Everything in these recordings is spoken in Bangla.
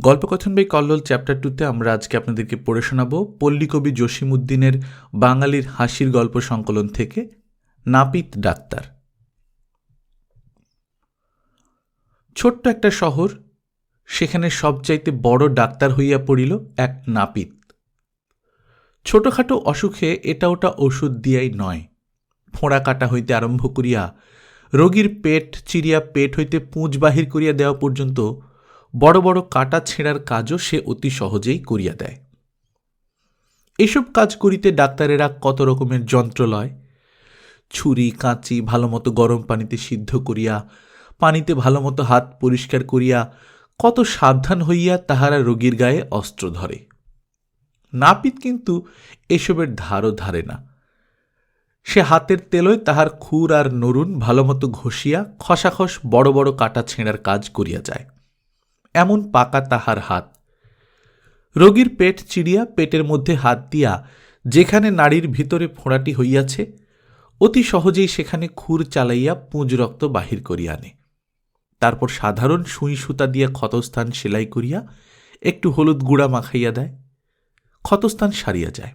গল্পকথন বাই কল্লোল চ্যাপ্টার টুতে আমরা আজকে আপনাদেরকে পড়ে শোনাব পল্লীকবি জসিমুদ্দিনের বাঙালির হাসির গল্প সংকলন থেকে নাপিত ডাক্তার। ছোট্ট একটা শহর, সেখানে সবচাইতে বড় ডাক্তার হইয়া পড়িল এক নাপিত। ছোটখাটো অসুখে এটা ওটা ওষুধ দিয়াই নয়। ফোঁড়া কাটা হইতে আরম্ভ করিয়া, রোগীর পেট চিরিয়া পেট হইতে পুঁজ বাহির করিয়া দেওয়া পর্যন্ত বড় বড় কাটা ছেঁড়ার কাজও সে অতি সহজেই করিয়া দেয়। এসব কাজ করিতে ডাক্তারেরা কত রকমের যন্ত্র লয়? ছুরি, কাঁচি, ভালোমতো গরম পানিতে সিদ্ধ করিয়া, পানিতে ভালোমতো হাত পরিষ্কার করিয়া, কত সাবধান হইয়া তাহারা রোগীর গায়ে অস্ত্র ধরে। নাপিত কিন্তু এসবের ধারও ধারে না। সে হাতের তেলয় তাহার খুর আর নরুন ভালোমতো ঘষিয়া খসাখস বড় বড় কাটা ছেঁড়ার কাজ করিয়া যায়। এমন পাকা তাহার হাত। রোগীর পেট চিড়িয়া পেটের মধ্যে হাত দিয়া যেখানে নাড়ির ভিতরে ফোঁড়াটি হইয়াছে, অতি সহজেই সেখানে খুর চালাইয়া পুঁজ রক্ত বাহির করিয়া আনে। তারপর সাধারণ সুই সুতা দিয়া ক্ষতস্থান সেলাই করিয়া একটু হলুদ গুঁড়া মাখাইয়া দেয়। ক্ষতস্থান সারিয়া যায়।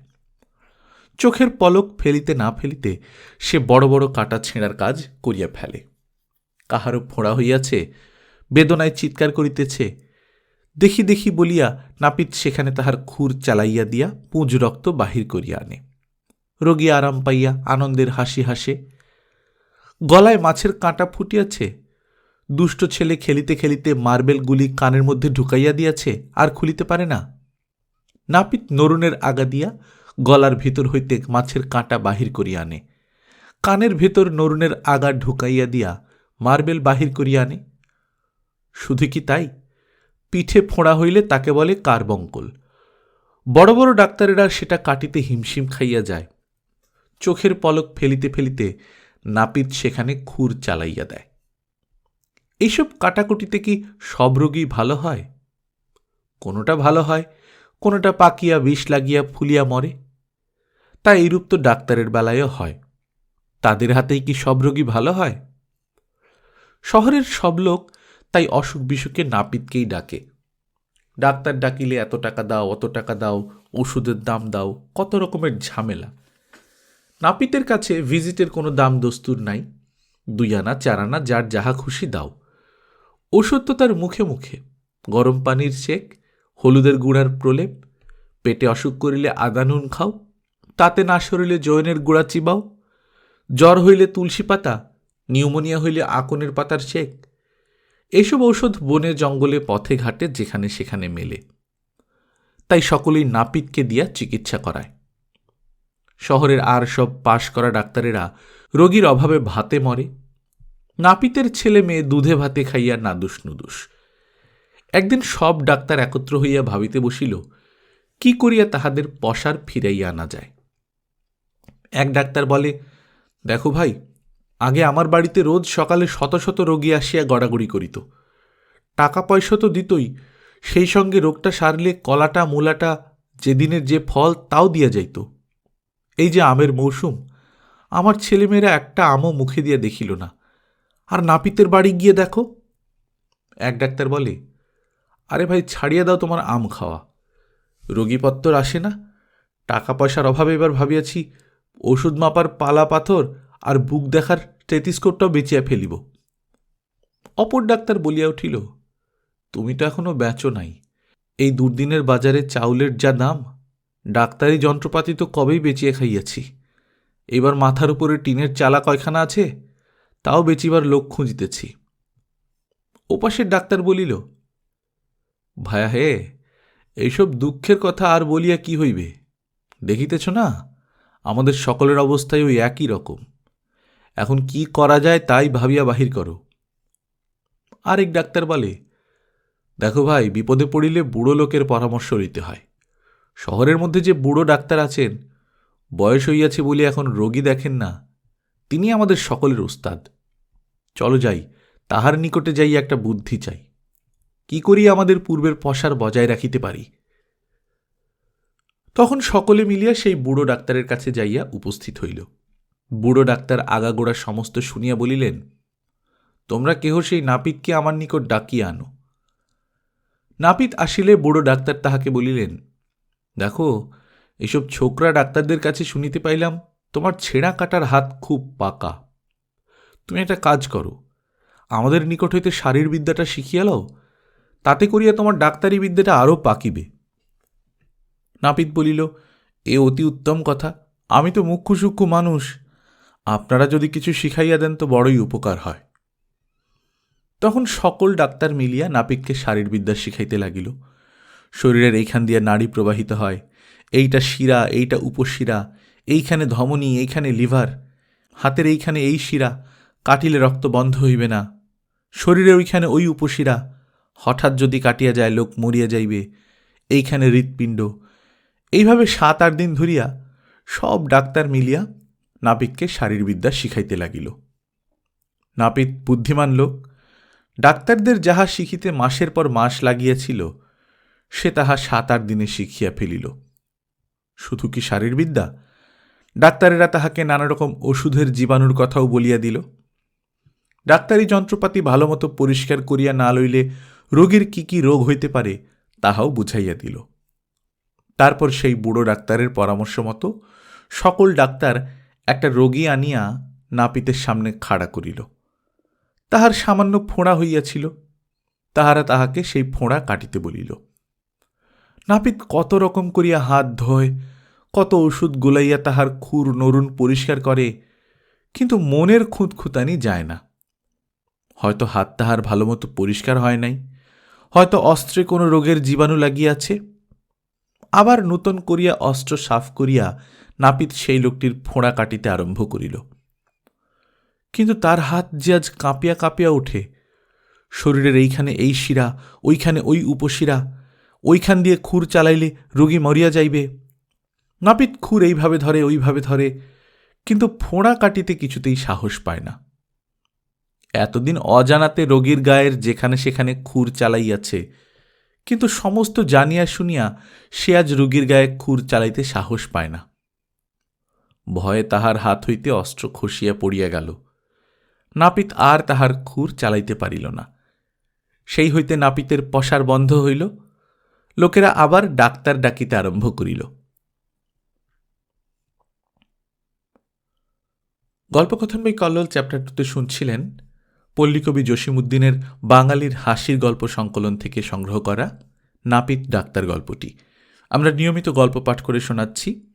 চোখের পলক ফেলিতে না ফেলিতে সে বড় বড় কাটা ছেঁড়ার কাজ করিয়া ফেলে। কাহারও ফোঁড়া হইয়াছে বেদনায় চিৎকার করিতেছে। দেখি দেখি বলিয়া নাপিত সেখানে তাহার খুর চালাইয়া দিয়া পুঁজ রক্ত বাহির করিয়া আনে। রোগী আরাম পাইয়া আনন্দের হাসি হাসে, গলায় মাছের কাঁটা ফুটিয়াছে? দুষ্ট ছেলে খেলিতে খেলিতে মার্বেল গুলি কানের মধ্যে ঢুকাইয়া দিয়াছে, আর খুলিতে পারে না? নাপিত নরুনের আগা দিয়া গলার ভিতর হইতে মাছের কাঁটা বাহির করিয়া আনে। কানের ভেতর নরুনের আগা ঢুকাইয়া দিয়া মার্বেল বাহির করিয়া আনে। শুধু কি তাই? পিঠে ফোঁড়া হইলে তাকে বলে কার্বঙ্কল। বড় বড় ডাক্তারেরা সেটা কাটিতে হিমশিম খাইয়া যায়। চোখের পলক ফেলিতে ফেলিতে নাপিত সেখানে খুর চালাইয়া দেয়। এইসব কাটাকুটিতে কি সব রোগী ভালো হয়? কোনোটা ভালো হয়, কোনোটা পাকিয়া বিষ লাগিয়া ফুলিয়া মরে। তা এইরূপ তো ডাক্তারের বেলায়ও হয়। তাদের হাতেই কি সব রোগী ভালো হয়? শহরের সব লোক তাই অসুখ বিসুখে নাপিতকেই ডাকে। ডাক্তার ডাকিলে এত টাকা দাও, অত টাকা দাও, ওষুধের দাম দাও, কত রকমের ঝামেলা। নাপিতের কাছে ভিজিটের কোনো দাম দস্তুর নাই। দুই আনা, চার আনা, যার যাহা খুশি দাও। ওষুধ তো তার মুখে মুখে। গরম পানির চেক হলুদের গুঁড়ার প্রলেপ, পেটে অসুখ করিলে আদা নুন খাও, তাতে না সরিলে জয়নের গুঁড়া চিবাও, জ্বর হইলে তুলসী পাতা, নিউমোনিয়া হইলে আকনের পাতার চেক এসব ঔষধ বনে জঙ্গলে পথে ঘাটে, যেখানে সেখানে মেলে। তাই সকলেই নাপিতকে দিয়া চিকিৎসা করায়। শহরের আর সব পাশ করা ডাক্তারেরা রোগীর অভাবে ভাতে মরে। নাপিতের ছেলে মেয়ে দুধে ভাতে খাইয়া নাদুস নুদুস একদিন সব ডাক্তার একত্র হইয়া ভাবিতে বসিল, কি করিয়া তাহাদের পশার ফিরাইয়া আনা যায়? এক ডাক্তার বলে, দেখো ভাই আগে আমার বাড়িতে রোজ সকালে শত শত রোগী আসিয়া গড়াগড়ি করিত। টাকা পয়সা তো দিতই, সেই সঙ্গে রোগটা সারলে কলাটা, মূলাটা যেদিনের যে ফল তাও দিয়া যাইত। এই যে আমের মৌসুম, আমার ছেলেমেয়েরা একটা আমও মুখে দিয়া দেখিল না। আর নাপিতের বাড়ি গিয়ে দেখো। এক ডাক্তার বলে, আরে ভাই, ছাড়িয়ে দাও তোমার আম খাওয়া। রোগীপত্তর আসে না। টাকা পয়সার অভাবে এবার ভাবিয়াছি, ওষুধ মাপার পালা পাথর আর বুক দেখার টেতিস্কোপটাও বেচিয়া ফেলিব। অপর ডাক্তার বলিয়া উঠিল, তুমি তো এখনও বেচো নাই। এই দুর্দিনের বাজারে চাউলের যা দাম, ডাক্তারি যন্ত্রপাতি তো কবেই বেচিয়ে খাইয়াছি। এবার মাথার উপরে টিনের চালা কয়খানা আছে, তাও বেচিবার লোক খুঁজিতেছি। ওপাশের ডাক্তার বলিল, ভায়া হে, এইসব দুঃখের কথা আর বলিয়া কি হইবে? দেখিতেছ না, আমাদের সকলের অবস্থায় ওই একই রকম। এখন কি করা যায় তাই ভাবিয়া বাহির করো। আরেক ডাক্তার বলে, দেখো ভাই, বিপদে পড়িলে বুড়ো লোকের পরামর্শ লইতে হয়। শহরের মধ্যে যে বুড়ো ডাক্তার আছেন, বয়স হইয়াছে বলে এখন রোগী দেখেন না, তিনি আমাদের সকলের উস্তাদ। চলো যাই, তাহার নিকটে যাই, একটা বুদ্ধি চাই। কি করি আমাদের পূর্বের পশার বজায় রাখিতে পারি? তখন সকলে মিলিয়া সেই বুড়ো ডাক্তারের কাছে যাইয়া উপস্থিত হইল। বুড়ো ডাক্তার আগাগোড়া সমস্ত শুনিয়া বলিলেন, তোমরা কেহ সেই নাপিতকে আমার নিকট ডাকিয়া আনো? নাপিত আসিলে বুড়ো ডাক্তার তাহাকে বলিলেন, দেখো, এসব ছোকরা ডাক্তারদের কাছে শুনিতে পাইলাম, তোমার ছেঁড়া কাটার হাত খুব পাকা। তুমি একটা কাজ করো, আমাদের নিকট হইতে শারীর বিদ্যাটা শিখিয়া লও, তাতে করিয়া তোমার ডাক্তারি বিদ্যাটা আরও পাকিবে। নাপিত বলিল, এ অতি উত্তম কথা, আমি তো মুখ্য সূক্ষ্ম মানুষ আপনারা যদি কিছু শিখাইয়া দেন তো বড়ই উপকার হয়। তখন সকল ডাক্তার মিলিয়া নাপিতকে শারীরবিদ্যা শিখাইতে লাগিল। শরীরের এইখান দিয়া নাড়ি প্রবাহিত হয়। এইটা শিরা, এইটা উপশিরা, এইখানে ধমনী, এইখানে লিভার, হাতের এইখানে এই শিরা, কাটিলে রক্ত বন্ধ হইবে না। শরীরের ওইখানে ওই উপশিরা, হঠাৎ যদি কাটিয়া যায় লোক মরিয়া যাইবে, এইখানে হৃৎপিণ্ড। এইভাবে সাত আট দিন ধরিয়া সব ডাক্তার মিলিয়া নাপিতকে শারীরবিদ্যা শিখাইতে লাগিল। নাপিত বুদ্ধিমান লোক, ডাক্তারদের যাহা শিখিতে মাসের পর মাস লাগিয়াছিল, সে তাহা সাত আট দিনে শিখিয়া ফেলিল। শুধু কি শারীরবিদ্যা? ডাক্তারেরা তাহাকে নানা রকম ওষুধের জীবাণুর কথাও বলিয়া দিল। ডাক্তারি যন্ত্রপাতি ভালোমতো পরিষ্কার করিয়া না লইলে রোগীর কি কি রোগ হইতে পারে, তাহাও বুঝাইয়া দিল। তারপর সেই বুড়ো ডাক্তারের পরামর্শ মতো সকল ডাক্তার একটা রোগী আনিয়া নাপিতের সামনে খাড়া করিল। তাহার সামান্য ফোঁড়া হইয়াছিল, তাহারা তাহাকে সেই ফোঁড়া কাটিতে বলিল, নাপিত কত রকম করিয়া হাত ধোয়, কত ওষুধ গুলাইয়া তাহার খুর নরুন পরিষ্কার করে, কিন্তু মনের খুঁতখুতানি যায় না। হয়তো হাত তাহার ভালোমতো পরিষ্কার হয় নাই, হয়তো অস্ত্রে কোনো রোগের জীবাণু লাগিয়াছে। আবার নূতন করিয়া অস্ত্র সাফ করিয়া নাপিত সেই লোকটির ফোঁড়া কাটিতে আরম্ভ করিল। কিন্তু তার হাত যে আজ কাঁপিয়া কাঁপিয়া ওঠে, শরীরের এইখানে এই শিরা, ওইখানে ওই উপশিরা, ওইখান দিয়ে খুর চালাইলে রোগী মরিয়া যাইবে। নাপিত খুর এইভাবে ধরে, ওইভাবে ধরে, কিন্তু ফোঁড়া কাটিতে কিছুতেই সাহস পায় না। এতদিন অজানাতে রোগীর গায়ের যেখানে সেখানে খুর চালাইয়াছে, কিন্তু সমস্ত জানিয়া শুনিয়া সে আজ রোগীর গায়ে খুর চালাইতে সাহস পায় না। ভয়ে তাহার হাত হইতে অস্ত্র খসিয়া পড়িয়া গেল। নাপিত আর তাহার খুর চালাইতে পারিল না। সেই হইতে নাপিতের পশার বন্ধ হইল। লোকেরা আবার ডাক্তার ডাকিতে আরম্ভ করিল। গল্পকথন বই কল্লোল চ্যাপ্টার টুতে শুনছিলেন পল্লীকবি জসিমুদ্দিনের বাঙালির হাসির গল্প সংকলন থেকে সংগ্রহ করা নাপিত ডাক্তার গল্পটি। আমরা নিয়মিত গল্প পাঠ করে শোনাচ্ছি।